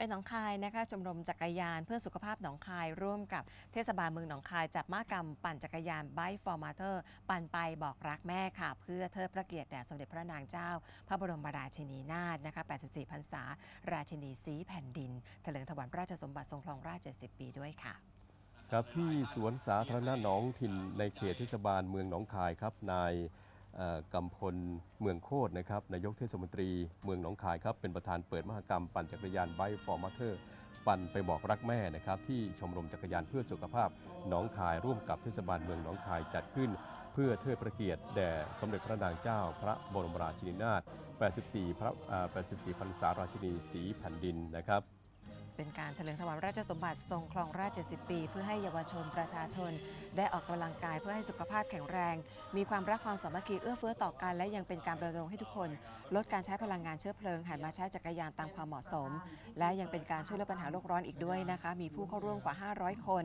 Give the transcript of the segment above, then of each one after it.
ไปหนองคายนะคะชมรมจักรยานเพื่อสุขภาพหนองคายร่วมกับเทศบาลเมืองหนองคายจัดมากรรมปั่นจักรยานไบฟอร์มาเตอร์ปั่นไปบอกรักแม่ค่ะ เพื่อเทิดพระเกียรติแด่สมเด็จพระนางเจ้า พระบรมราชินีนาถนะคะ 84 พรรษา ราชินีสีแผ่นดินถลิงถวันพระราชสมบัติทรงครองราช 70 ปีด้วยค่ะครับที่สวนสาธารณะหนองถิ่นในเขตเทศบาลเมืองหนองคายครับนาย กำพลเมืองโคตรนะครับนายกเทศมนตรีเมืองหนองคายครับเป็นประธานเปิดมหกรรมปั่นจักรยานไบฟอร์มาเตอร์ปั่นไปบอกรักแม่นะครับที่ชมรมจักรยานเพื่อสุขภาพหนองคายร่วมกับเทศบาลเมืองหนองคายจัดขึ้น เพื่อเทิดพระเกียรติแด่สมเด็จพระนางเจ้า พระบรมราชินีนาถ 84 พระ 84 พรรษาราชินีสีแผ่นดินนะครับ เป็นการเถลิงถวัลราชสมบัติทรงครองราช70 ปี เพื่อให้เยาวชนประชาชน ได้ออกกำลังกายเพื่อให้สุขภาพแข็งแรง มีความรักความสามัคคีเอื้อเฟื้อต่อกันและยังเป็นการรณรงค์ให้ทุกคน ลดการใช้พลังงานเชื้อเพลิงหันมาใช้จักรยานตามความเหมาะสม และยังเป็นการช่วยลดปัญหาโลกร้อนอีกด้วยนะคะ มีผู้เข้าร่วมกว่า 500 คน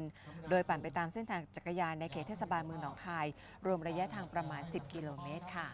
โดยปั่นไปตามเส้นทางจักรยานในเขตเทศบาลเมืองหนองคาย รวมระยะทางประมาณ 10 กิโลเมตรค่ะ